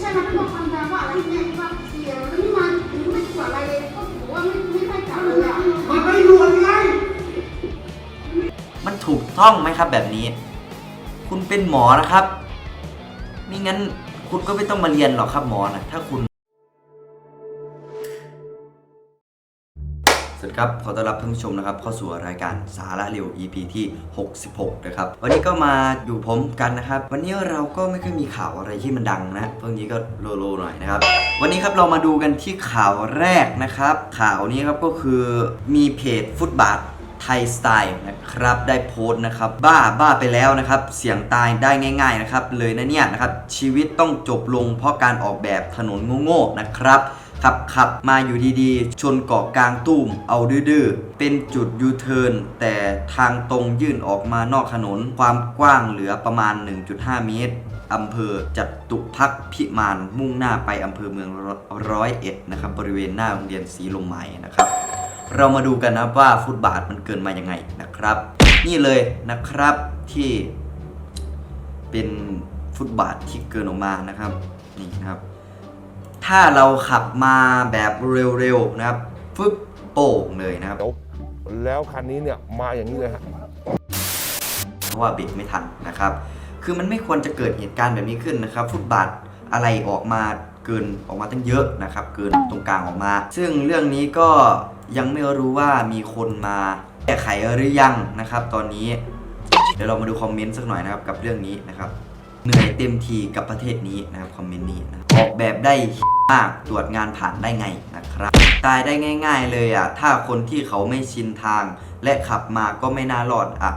ใช่มทั้งหมดความยาวว่าอะไรเนี่ยว่าเสียแล้วนี่มันไม่ตรวจอะไรเลยก็บอกว่าไม่ไม่ใช่จับเลยอะมันไม่รวนไงมันถูกต้องไหมครับแบบนี้ คุณเป็นหมอนะครับไม่งั้นคุณก็ไม่ต้องมาเรียนหรอกครับหมอนะถ้าคุณ ดีครับ ขอต้อนรับท่านผู้ชมนะครับ เข้าสู่รายการสาระเร็ว EP ที่ 66 นะครับ วันนี้ก็มาอยู่ผมกันนะครับ วันนี้เราก็ไม่ค่อยมีข่าวอะไรที่มันดังนะเพิ่งนี้ก็โลโลหน่อยนะครับ วันนี้ครับเรามาดูกันที่ข่าวแรกนะครับ ข่าวนี้ครับก็คือมีเพจฟุตบาทไทยสไตล์นะครับได้โพสต์นะครับ บ้าบ้าไปแล้วนะครับ เสียงตายได้ง่าย ๆนะครับ เลยนะเนี่ยนะครับชีวิตต้องจบลงเพราะการออกแบบถนนโง่ๆนะครับ ขับขับมาอยู่ดีๆ ชนเกาะกลางตุ้มเอาดื้อๆ เป็นจุดยูเทิร์นแต่ทางตรงยื่นออกมานอกถนน ความกว้างเหลือประมาณ 1.5 เมตรอำเภอจัตุพักพิมานมุ่งหน้าไปอำเภอเมืองร้อยเอ็ดนะครับบริเวณหน้าโรงเรียนศรีลมไหมนะครับ เรามาดูกันนะว่าฟุตบาทมันเกินมายังไงนะครับ นี่เลยนะครับที่เป็นฟุตบาทที่เกินออกมานะครับนี่นะครับ ถ้าเราขับมาแบบเร็วๆนะครับฟึบโป่งเลยนะครับ แล้วแล้วคันนี้เนี่ยมาอย่างนี้เลยฮะเพราะว่าเบรกไม่ทันนะครับ คือมันไม่ควรจะเกิดเหตุการณ์แบบนี้ขึ้นนะครับ ฟุตบาทอะไรออกมาเกินออกมาตั้งเยอะนะครับ เกินตรงกลางออกมา ซึ่งเรื่องนี้ก็ยังไม่รู้ว่ามีคนมาแก้ไขหรือยังนะครับ ตอนนี้ เดี๋ยวเรามาดูคอมเมนต์สักหน่อยนะครับกับเรื่องนี้นะครับ เหนื่อยเต็มทีกับประเทศนี้นะครับคอมเมนต์นี้นะ ออกแบบได้มากตรวจงานผ่านได้ไงนะครับ ตายได้ง่าย ๆ เลยอะ ถ้าคนที่เขาไม่ชินทาง และขับมาก็ไม่น่ารอดอะ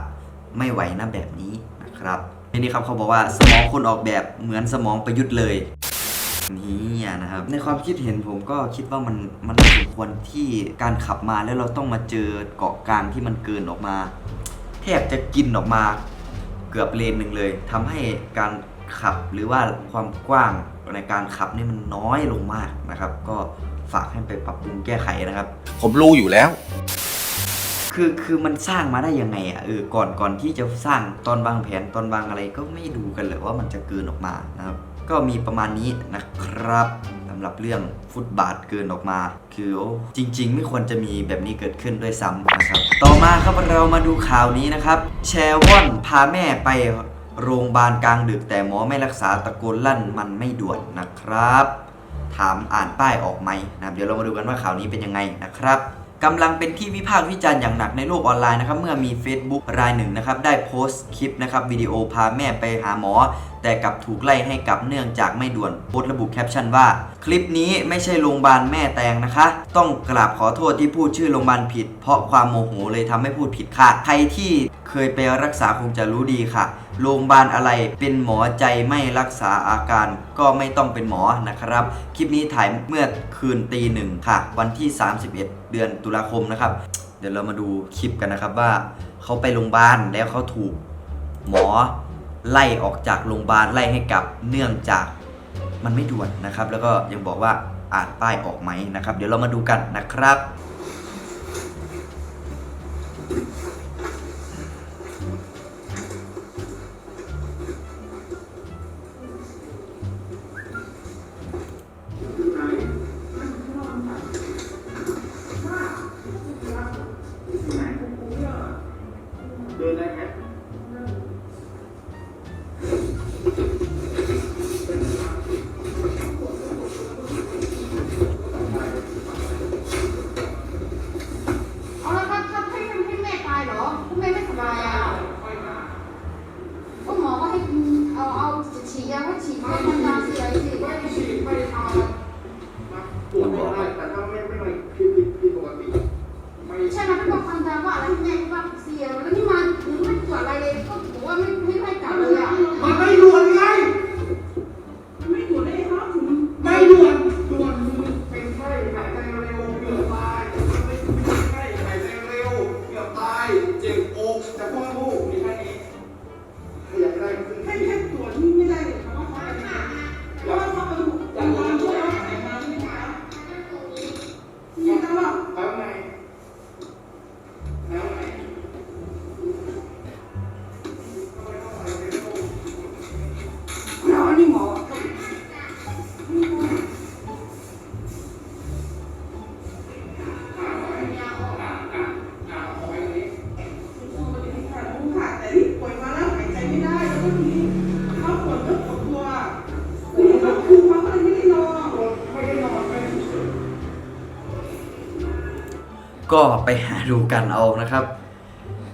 ไม่ไหวนะแบบนี้นะครับทีนี้ครับเขาบอกว่าสมองคนออกแบบเหมือนสมองประยุทธ์เลยนี่นะครับในความคิดเห็นผมก็คิดว่ามันมันสมควรที่การขับมาแล้วเราต้องมาเจอเกาะกลางที่มันเกินออกมา แทบจะกินออกมาเกือบเลนหนึ่งเลยทำให้การ ขับ หรือว่าความกว้างในการขับนี่มันน้อยลงมากนะครับ ก็ฝากให้ไปปรับปรุงแก้ไขนะครับ ผมรู้อยู่แล้ว คือคือมันสร้างมาได้ยังไงอะเออก่อนก่อนที่จะสร้างตอนวางแผนตอนวางอะไรก็ไม่ดูกันเลยว่ามันจะเกินออกมานะครับ ก็มีประมาณนี้นะครับสำหรับเรื่องฟุตบาทเกินออกมา คือโอ้จริง ๆ ไม่ควรจะมีแบบนี้เกิดขึ้นด้วยซ้ำนะครับ ต่อมาครับเรามาดูข่าวนี้นะครับ แชร์ว่อนพาแม่ไป โรงพยาบาลกลางดึกแต่หมอไม่รักษาตะโกนลั่นมันไม่ด่วนนะครับ ถามอ่านป้ายออกไหมนะเดี๋ยวเรามาดูกันว่าข่าวนี้เป็นยังไงนะครับกำลังเป็นที่วิพากษ์วิจารณ์อย่างหนักในโลกออนไลน์นะครับเมื่อมี Facebook รายหนึ่งนะครับได้โพสต์คลิปนะครับวิดีโอพาแม่ไปหาหมอ แต่กลับถูกไล่ให้กลับเนื่องจากไม่ด่วนโพสต์ระบุแคปชั่นว่าคลิปนี้ไม่ใช่โรงพยาบาลแม่แตงนะคะ ต้องกราบขอโทษที่พูดชื่อโรงพยาบาลผิด เพราะความโมโหเลยทำให้พูดผิดค่ะ ใครที่เคยไปรักษาคงจะรู้ดีค่ะ โรงพยาบาลอะไรเป็นหมอใจไม่รักษาอาการ ก็ไม่ต้องเป็นหมอนะครับ คลิปนี้ถ่ายเมื่อคืนตีหนึ่งค่ะ วันที่ 31 เดือนตุลาคมนะครับ เดี๋ยวเรามาดูคลิปกันนะครับว่าเขาไปโรงพยาบาลแล้วเขาถูกหมอไล่ออกจากโรงพยาบาลไล่ให้กลับเนื่องจาก มันไม่ด่วนนะครับ แล้วก็ยังบอกว่าอ่านป้ายออกไหมนะครับ เดี๋ยวเรามาดูกันนะครับ Oh, ก็ไปหาดูกันเอานะครับ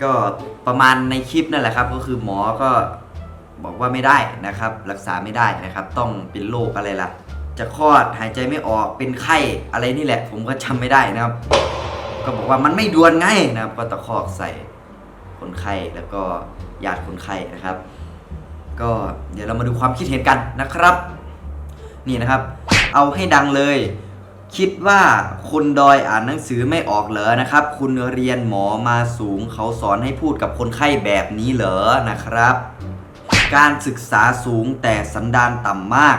ก็ประมาณในคลิปนั่นแหละครับ ก็คือหมอก็บอกว่าไม่ได้นะครับ รักษาไม่ได้นะครับ ต้องเป็นโรคอะไรล่ะ จะคลอดหายใจไม่ออกเป็นไข้อะไรนี่แหละ ผมก็จำไม่ได้นะครับ ก็บอกว่ามันไม่ด่วนไงนะครับ ก็ตะคอกใส่คนไข้แล้วก็ญาติคนไข้นะครับ ก็เดี๋ยวเรามาดูความคิดเห็นกันนะครับ นี่นะครับ เอาให้ดังเลย คิดว่าคุณดอยอ่านหนังสือไม่ออกเหรอนะครับ คุณเรียนหมอมาสูง เขาสอนให้พูดกับคนไข้แบบนี้เหรอนะครับ การศึกษาสูงแต่สันดานต่ำมาก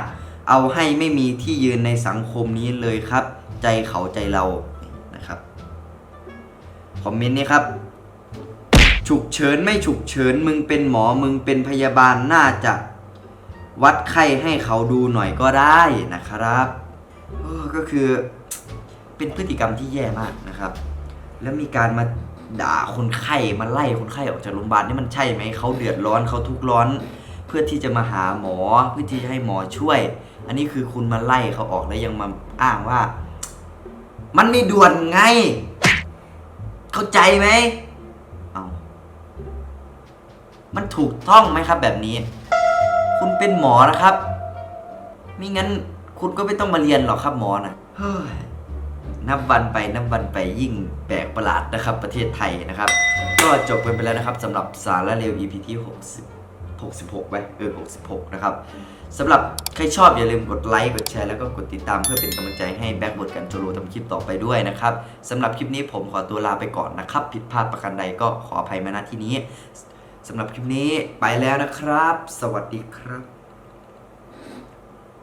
เอาให้ไม่มีที่ยืนในสังคมนี้เลยครับ ใจเขาใจเรานะครับคอมเมนต์นี้ครับฉุกเฉินไม่ฉุกเฉินมึงเป็นหมอมึงเป็นพยาบาลน่าจะ วัดไข้ให้เขาดูหน่อยก็ได้นะครับ ก็คือเป็นพฤติกรรมที่แย่มากนะครับ แล้วมีการมาด่าคนไข้มาไล่คนไข้ออกจากโรงพยาบาลนี่มันใช่ไหมเขาเดือดร้อนเขาทุกข์ร้อน เพื่อที่จะมาหาหมอเพื่อที่จะให้หมอช่วย อันนี้คือคุณมาไล่เขาออกแล้วยังมาอ้างว่า มันไม่ด่วนไง เข้าใจไหมเอามันถูกต้องไหมครับแบบนี้ คุณเป็นหมอนะครับไม่งั้น คุณก็ไม่ต้องมาเรียนหรอกครับหมอนะเฮ้ยนับวันไปนับวันไปยิ่งแปลกประหลาดนะครับ ประเทศไทยนะครับ ก็จบกันไปแล้วนะครับสำหรับสารเร็ว EP ที่ 60 66ไปเออ66 นะครับสำหรับใครชอบอย่าลืมกดไลค์กดแชร์แล้วก็กดติดตามเพื่อเป็นกำลังใจให้แบ็กบดกันโจโรทำคลิปต่อไปด้วยนะครับสำหรับคลิปนี้ผมขอตัวลาไปก่อนนะครับ ผิดพลาดประการใดก็ขออภัยมาณที่นี้สำหรับคลิปนี้ไปแล้วนะครับ สวัสดีครับ